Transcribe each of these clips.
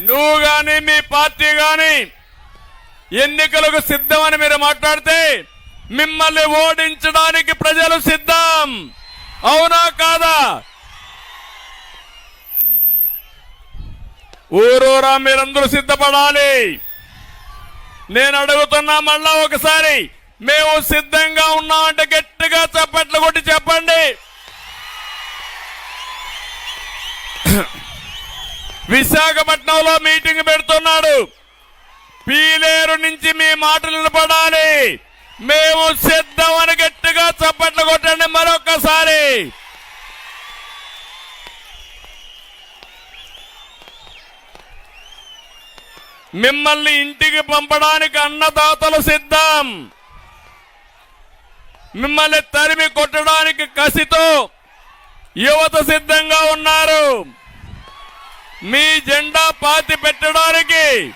నువ్వు గాని మీ పార్టీ గాని ఎన్నికలకు సిద్ధమని మీరు మాట్లాడితే మిమ్మల్ని ఓడించడానికి ప్రజలు సిద్ధం. అవునా కాదా? ఊరూరా మీరందరూ సిద్ధపడాలి. నేను అడుగుతున్నా మళ్ళా ఒకసారి మేము సిద్ధంగా ఉన్నామంటే గట్టిగా చప్పట్లు కొట్టి చెప్పండి. విశాఖపట్నంలో మీటింగ్ పెడుతున్నాడు. పీలేరు నుంచి మీ మాటలు వినపడాలి. మేము సిద్ధం అని గట్టిగా చప్పట్లు కొట్టండి మరొక్కసారి. మిమ్మల్ని ఇంటికి పంపడానికి అన్నదాతలు సిద్ధం. మిమ్మల్ని తరిమి కొట్టడానికి కసితో యువత సిద్ధంగా ఉన్నారు. మీ జెండా పాతి పెట్టడానికి.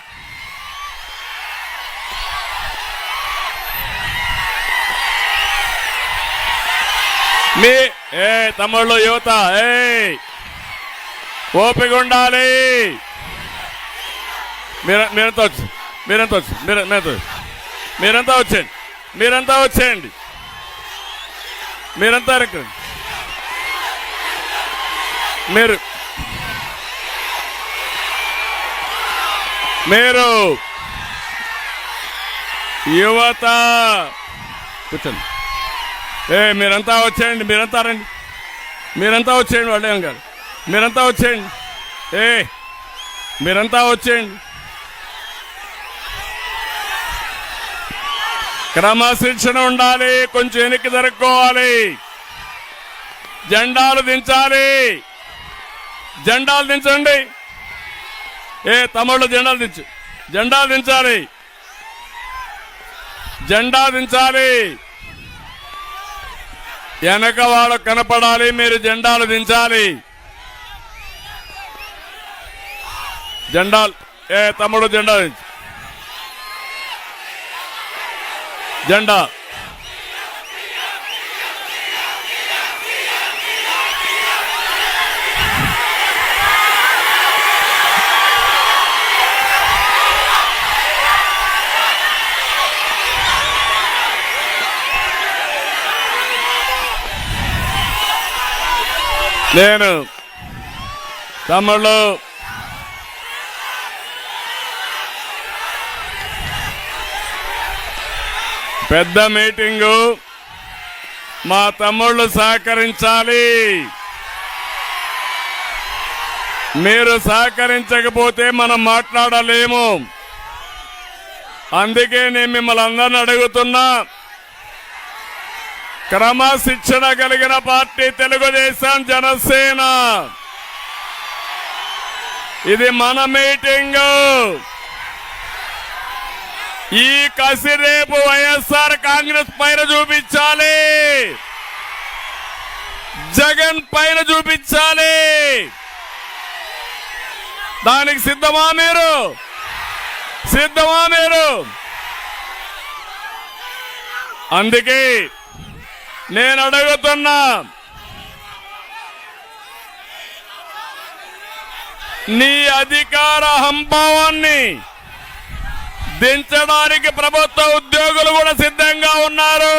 మీ ఏ తమ్ముళ్ళు యువత ఏ ఓపిక ఉండాలి. మీరు మీరంతా వచ్చి మీరంతా వచ్చి మీరు మీరంతా మీరంతా వచ్చేయండి మీరంతా వచ్చేయండి. మీరంతా మీరు మీరు. యువత. కూర్చోండి. ఏ మీరంతా వచ్చేయండి మీరంతా రండి. మీరంతా వచ్చేయండి వాళ్ళేం గారు. మీరంతా వచ్చేయండి. ఏ మీరంతా వచ్చేయండి. క్రమశిక్షణ ఉండాలి కొంచెం వెనక్కి జరుపుకోవాలి. జెండాలు దించాలి. జెండాలు దించండి. ఏ తమ్ముళ్ళు జెండాలు దించు. జెండా దించాలి. జెండా దించాలి. వెనక వాళ్ళు కనపడాలి మీరు జెండాలు దించాలి. జెండాలు ఏ తమ్ముడు జెండా దించు. జెండా. నేను తమ్ముళ్ళు. పెద్ద మీటింగు. మా తమ్ముళ్ళు సహకరించాలి. మీరు సహకరించకపోతే మనం మాట్లాడలేము. అందుకే నేను మిమ్మల్ని అందరిని అడుగుతున్నా. క్రమశిక్షణ కలిగిన పార్టీ తెలుగుదేశం జనసేన. ఇది మన మీటింగ్. ఈ కసి రేపు వైఎస్ఆర్ కాంగ్రెస్ పైన చూపించాలి. జగన్ పైన చూపించాలి. దానికి సిద్ధమా మీరు? సిద్ధమా మీరు? అందుకే నేను అడుగుతున్నా నీ అధికార హంభావాన్ని దించడానికి ప్రభుత్వ ఉద్యోగులు కూడా సిద్ధంగా ఉన్నారు.